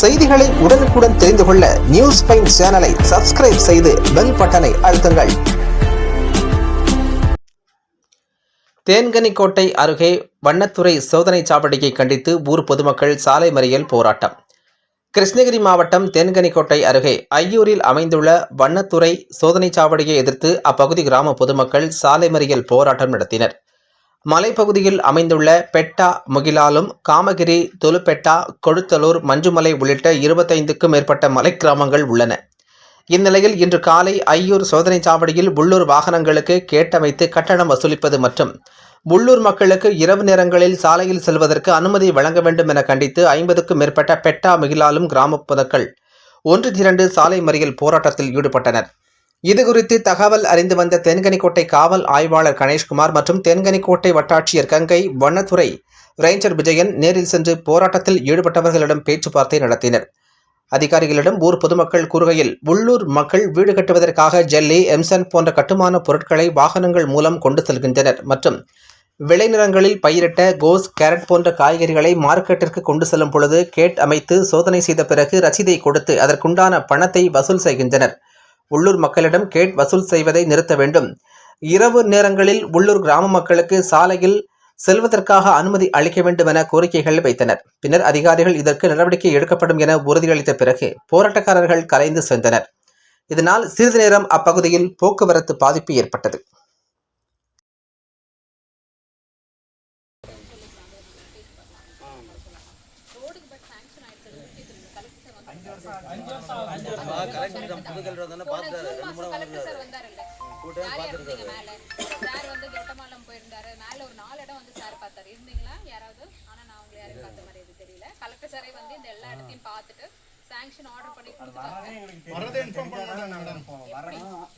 செய்திகளை உடனுக்குடன் தெரிந்து கொள்ள நியூஸ் பைன் சேனலை சப்ஸ்கிரைப் செய்து பெல் பட்டனை அழுத்துங்கள். தேன்கனிக்கோட்டை அருகே வண்ணத்துறை சோதனை சாவடியை கண்டித்து ஊர் பொதுமக்கள் சாலை மறியல் போராட்டம். கிருஷ்ணகிரி மாவட்டம் தேன்கனிக்கோட்டை அருகே ஐயூரில் அமைந்துள்ள வண்ணத்துறை சோதனை சாவடியை எதிர்த்து அப்பகுதி கிராம பொதுமக்கள் சாலை மறியல் போராட்டம் நடத்தினர். மலைப்பகுதியில் அமைந்துள்ள பெட்டா முகிலாலும் காமகிரி தொலுப்பெட்டா கொழுத்தலூர் மஞ்சுமலை உள்ளிட்ட இருபத்தைந்துக்கும் மேற்பட்ட மலை கிராமங்கள் உள்ளன. இந்நிலையில் இன்று காலை ஐயூர் சோதனை சாவடியில் உள்ளூர் வாகனங்களுக்கு கேட்டமைத்து கட்டணம் வசூலிப்பது மற்றும் உள்ளூர் மக்களுக்கு இரவு நேரங்களில் சாலையில் செல்வதற்கு அனுமதி வழங்க வேண்டும் என கண்டித்து ஐம்பதுக்கும் மேற்பட்ட பெட்டா மிகிலாலும் கிராம பொதுக்கள் ஒன்று திரண்டு சாலை மறியல் போராட்டத்தில் ஈடுபட்டனர். இதுகுறித்து தகவல் அறிந்து வந்த தென்கனிக்கோட்டை காவல் ஆய்வாளர் கணேஷ்குமார் மற்றும் தென்கனிக்கோட்டை வட்டாட்சியர் கங்கை வண்ணத்துறை ரேஞ்சர் விஜயன் நேரில் சென்று போராட்டத்தில் ஈடுபட்டவர்களிடம் பேச்சுவார்த்தை நடத்தினர். அதிகாரிகளிடம் ஊர் பொதுமக்கள் கூறுகையில் உள்ளூர் மக்கள் வீடு கட்டுவதற்காக ஜெல்லி எம்சன் போன்ற கட்டுமான பொருட்களை வாகனங்கள் மூலம் கொண்டு செல்கின்றனர் மற்றும் விளைநிலங்களில் பயிரிட்ட கோஸ் கேரட் போன்ற காய்கறிகளை மார்க்கெட்டிற்கு கொண்டு செல்லும் பொழுது கேட் அமைத்து சோதனை செய்த பிறகு ரசீதை கொடுத்து அதற்குண்டான பணத்தை வசூல் செய்கின்றனர். உள்ளூர் மக்களிடம் கேட் வசூல் செய்வதை நிறுத்த வேண்டும். இரவு நேரங்களில் உள்ளூர் கிராம மக்களுக்கு சாலையில் செல்வதற்காக அனுமதி அளிக்க வேண்டும் என கோரிக்கைகள் வைத்தனர். பின்னர் அதிகாரிகள் இதற்கு நடவடிக்கை எடுக்கப்படும் என உறுதியளித்த பிறகு போராட்டக்காரர்கள் கலைந்து சென்றனர். இதனால் சிறிது நேரம் அப்பகுதியில் போக்குவரத்து பாதிப்பு ஏற்பட்டது. கலெக்டர் நம்ம புதுக்கல் வந்தோன்னே பார்த்துட்டாரு. ரெண்டு மூணு கூட்டம் பார்த்துருக்காரு சார் வந்து தொட்டமாலம் போயிருந்தாரு. மேல ஒரு நாலு இடம் வந்து சார் பார்த்தாரு. இருந்தீங்களா? யாராவது? ஆனா நான் உங்களை யாரையும் பார்த்த மாதிரி எதுவும் தெரியல. கலெக்டர் சாரே வந்து இந்த எல்லா இடத்தையும் பார்த்துட்டு சாங்ஷன் ஆர்டர் பண்ணி கொடுத்துட்டாங்க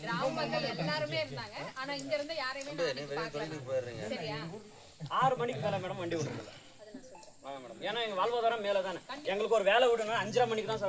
கிராம மக்கள் எல்லாருமே இருந்தாங்க. ஆனா இங்க இருந்து யாரையுமே சரியா? ஆறு மணிக்கு மேலே மேடம் வண்டி விடுறதில்ல மேடம். ஏன்னா எங்கள் வாழ்வாதாரம் மேலே தானே எங்களுக்கு ஒரு வேலை விடணும். அஞ்சரை மணிக்கு தான்